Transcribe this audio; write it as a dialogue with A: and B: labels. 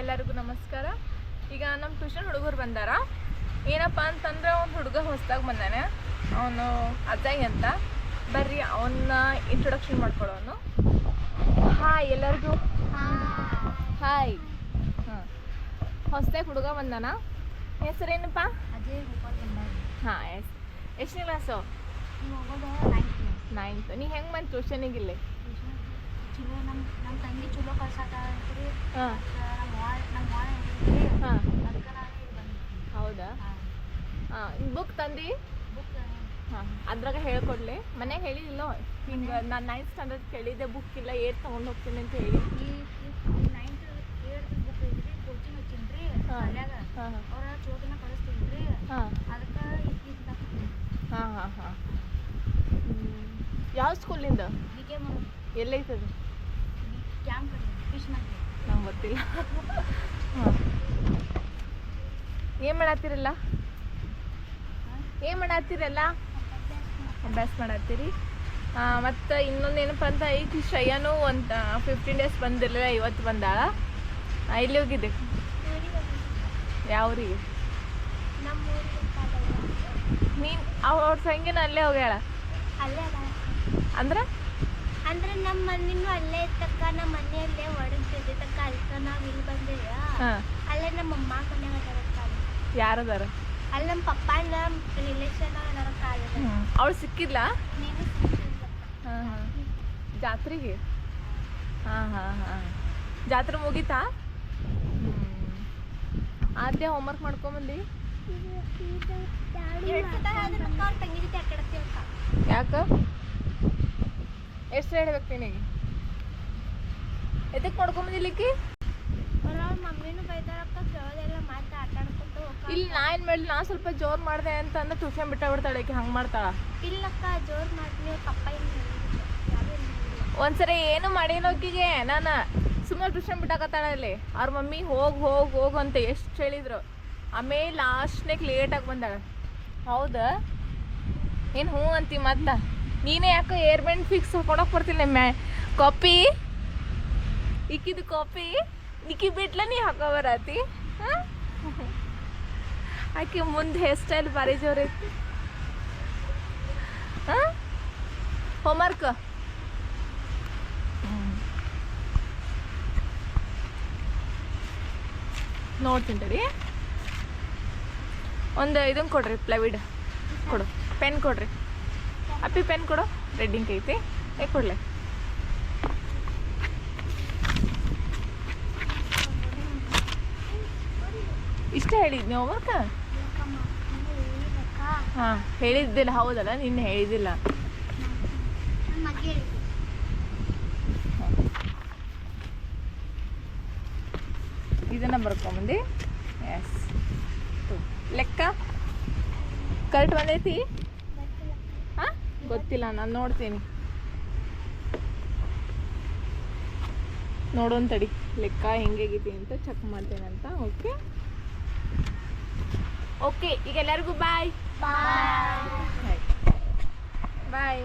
A: ಎಲ್ಲರಿಗೂ ನಮಸ್ಕಾರ. ಈಗ ನಮ್ಮ ಟ್ಯೂಷನ್ ಹುಡುಗರು ಬಂದಾರ. ಏನಪ್ಪ ಅಂತಂದ್ರೆ ಒಂದು ಹುಡುಗ ಹೊಸ್ದಾಗಿ ಬಂದಾನೆ. ಅವನು ಅಜಯ್ ಅಂತ. ಬರ್ರಿ ಅವನ್ನ ಇಂಟ್ರೊಡಕ್ಷನ್ ಮಾಡ್ಕೊಳ್ಳೋನು ಹಾಯ್ ಎಲ್ಲರಿಗೂ. ಹಾಯ್ ಹಾಂ. ಹೊಸ್ದಾಗಿ ಹುಡುಗ ಬಂದಾನ. ಹೆಸರೇನಪ್ಪ ಹಾಂ ಎಸ್. ಎಷ್ಟನೇ ಕ್ಲಾಸು
B: ನೈನ್ತ್
A: ನೀ ಹೆಂಗೆ ಬಂದು ಟ್ಯೂಷನಿಗೆ ಇಲ್ಲಿ?
B: ನಮ್ಮ ತಂಗಿ ಚಲೋ
A: ಹಾಂ. ಹಾಂ. ಹೌದಾ? ಹಾಂ. ಬುಕ್ ತಂದು?
B: ಬುಕ್
A: ಹಾಂ ಅದ್ರಾಗ ಹೇಳ್ಕೊಡ್ಲಿ. ಮನೆಗೆ ಹೇಳಿದಿಲ್ಲ ಹಿಂಗೆ ನಾನು ನೈನ್ತ್ ಸ್ಟ್ಯಾಂಡರ್ಡ್ ಕೇಳಿದ್ದೆ ಬುಕ್ ಇಲ್ಲ ಏಟ್ ತೊಗೊಂಡು ಹೋಗ್ತೀನಿ ಅಂತ ಹೇಳಿ. ಹಾಂ. ಹಾಂ ಹಾಂ. ಹಾಂ. ಹಾಂ ಹಾಂ ಯಾವ ಸ್ಕೂಲಿಂದ ಎಲ್ಲೈತದು?
B: ಕ್ಯಾಂಪ್ ಮಾರ್ಕೆಟ್
A: ನಂಗೆ ಗೊತ್ತಿಲ್ಲ. ಹಾಂ ಏನು ಮಾಡತ್ತೀರಲ್ಲ ಏನು ಮಾಡತ್ತೀರಲ್ಲ ಅಭ್ಯಾಸ ಮಾಡತ್ತೀರಿ ಮತ್ತು ಇನ್ನೊಂದು ಏನಪ್ಪ ಅಂತ ಈಗ ಶ್ರೇಯನು ಒಂದು ಫಿಫ್ಟೀನ್ ಡೇಸ್ ಬಂದಿರಲಿಲ್ಲ ಇವತ್ತು ಬಂದಾಳ. ಇಲ್ಲಿ ಹೋಗಿದ್ದೆ. ಯಾವ್ರಿಗೆ ನೀನು ಅವ್ರ ಸಂಗಿನ ಅಲ್ಲೇ ಹೋಗ್ಯಾಳ? ಅಂದ್ರೆ?
B: ಅಂದ್ರೆ ನಮ್ಮ ಮನೆನೂ ಅಲ್ಲೇ ಇತ್ತಕ್ಕ ನಮ್ಮ ಮನೆಯಲ್ಲೇ ಒಡಗ್ತಿದ್ದೆ ತಕ್ಕ ಅಲ್ಕ ನಾವು ಇಲ್ಲಿ ಬಂದೇವ
A: ಹಾಂ
B: ಅಲ್ಲೇ ನಮ್ಮ ಅಮ್ಮ ಮನ್ಯಾಗ ಅಲ್ಲಿ.
A: ಯಾರದಾರ?
B: ಅಲ್ಲಿ ನಮ್ಮ ಪಪ್ಪ ನಮ್ಮ ರಿಲೇಷನ್ ಅದಾರಕ್ಕ ಕಾಲ
A: ಅವಳು ಸಿಕ್ಕಿಲ್ಲ
B: ನೀನು ಸಿಕ್ಕಿದ್ಲಕ್ಕ.
A: ಹಾಂ ಹಾಂ. ಜಾತ್ರೆಗೆ? ಹಾಂ ಹಾಂ ಹಾಂ. ಜಾತ್ರೆ ಮುಗೀತಾ? ಆದ್ಯ ಹೋಮ್ವರ್ಕ್
B: ಆಟಾಡತ್ತೀವಕ್ಕ
A: ಯಾಕೆ? ಎಷ್ಟು ಹೇಳ್ಬೇಕು ನಿನಗೆ? ಎದಕ್ಕೆ
B: ಅವ್ರ ಮಮ್ಮಿನೂ ಬೈತಾರಕ್ಕ ಕೇಳೋದೆಲ್ಲ ಮಾತು ಆಟಾಡ್ಕೊತ
A: ಇಲ್ಲಿ ನಾ ಏನು ಮಾಡಲಿ ನಾ ಸ್ವಲ್ಪ ಜೋರು ಮಾಡಿದೆ ಅಂತ ಅಂದ್ರೆ ಟ್ಯೂಷನ್ ಬಿಟ್ಟ ಬಿಡ್ತಾಳೆ ಈಕಿ ಹಂಗೆ ಮಾಡ್ತಾಳ
B: ಇಲ್ಲಕ್ಕ ಜೋರ್ ಮಾಡ್ತೀವಿ ಪಪ್ಪ
A: ಒಂದ್ಸರಿ ಏನು ಮಾಡೇನೋ ಆಕಿಗೆ ನಾನು ಸುಮ್ಮನೆ ಟ್ಯೂಷನ್ ಬಿಟ್ಟಾಕತ್ತಾಳ ಅಲ್ಲಿ. ಅವ್ರ ಮಮ್ಮಿ ಹೋಗಿ ಹೋಗಿ ಹೋಗು ಅಂತ ಎಷ್ಟು ಹೇಳಿದ್ರು. ಆಮೇಲೆ ಲಾಸ್ಟ್ನಾಗ ಲೇಟಾಗಿ ಬಂದಾಳ. ಹೌದ? ಏನು ಹ್ಞೂ ಅಂತಿ ಮತ್ತೆ? ನೀನೇ ಯಾಕೆ ಏರ್ಬೆಂಡ್ ಫಿಕ್ಸ್ ಹಾಕೊಂಡೋಗಿ ಬರ್ತೀನಿ ಮ್ಯಾ ಕಾಪಿ? ಇಕ್ಕಿದು ಕಾಪಿ? ಇಕ್ಕಿ ಬಿಟ್ಲ ನೀ ಹಾಕೋ ಬರತಿ ಆಕೆ ಮುಂದೆ ಹೇರ್ ಸ್ಟೈಲ್ ಭಾರಿ ಜೋರೈತಿ ಹಾಂ? ಹೋಮ್ವರ್ಕ್ ನೋಡ್ತೀನಿ ತಡಿ. ಒಂದು ಇದನ್ನು ಕೊಡ್ರಿ ಪ್ಲೈವಿಡ್ ಕೊಡು. ಪೆನ್ ಕೊಡ್ರಿ. ಅಪ್ಪಿ ಪೆನ್ ಕೊಡು. ರೆಡ್ಡಿಂಗ್ ಐತಿ. ಏ, ಕೊಡ್ಲೆ. ಇಷ್ಟ
B: ಹೇಳಿದ್ ನೀವು ಹೇಳಿದಕ್ಕ
A: ಹಾಂ, ಹೇಳಿದ್ದಿಲ್ಲ, ಹೌದಲ್ಲ, ನಿನ್ನೆ ಹೇಳಿದ್ದಿಲ್ಲ. ಇದನ್ನ ಬರ್ಕೊಂಬಂದು? ಎಸ್ ಲೆಕ್ಕ? ಕರೆಕ್ಟ್ ಬಂದೈತಿ? ಹಾಂ? ಗೊತ್ತಿಲ್ಲ, ನಾನು ನೋಡ್ತೀನಿ. ನೋಡೋಣ ತಡಿ. ಲೆಕ್ಕ ಹೆಂಗೈತಿ ಅಂತ ಚೆಕ್ ಮಾಡ್ತೇನೆ ಅಂತ ಓಕೆ ಓಕೆ ಈಗ ಎಲ್ಲರಿಗೂ ಬಾಯ್
B: ಬಾಯ್
A: ಬಾಯ್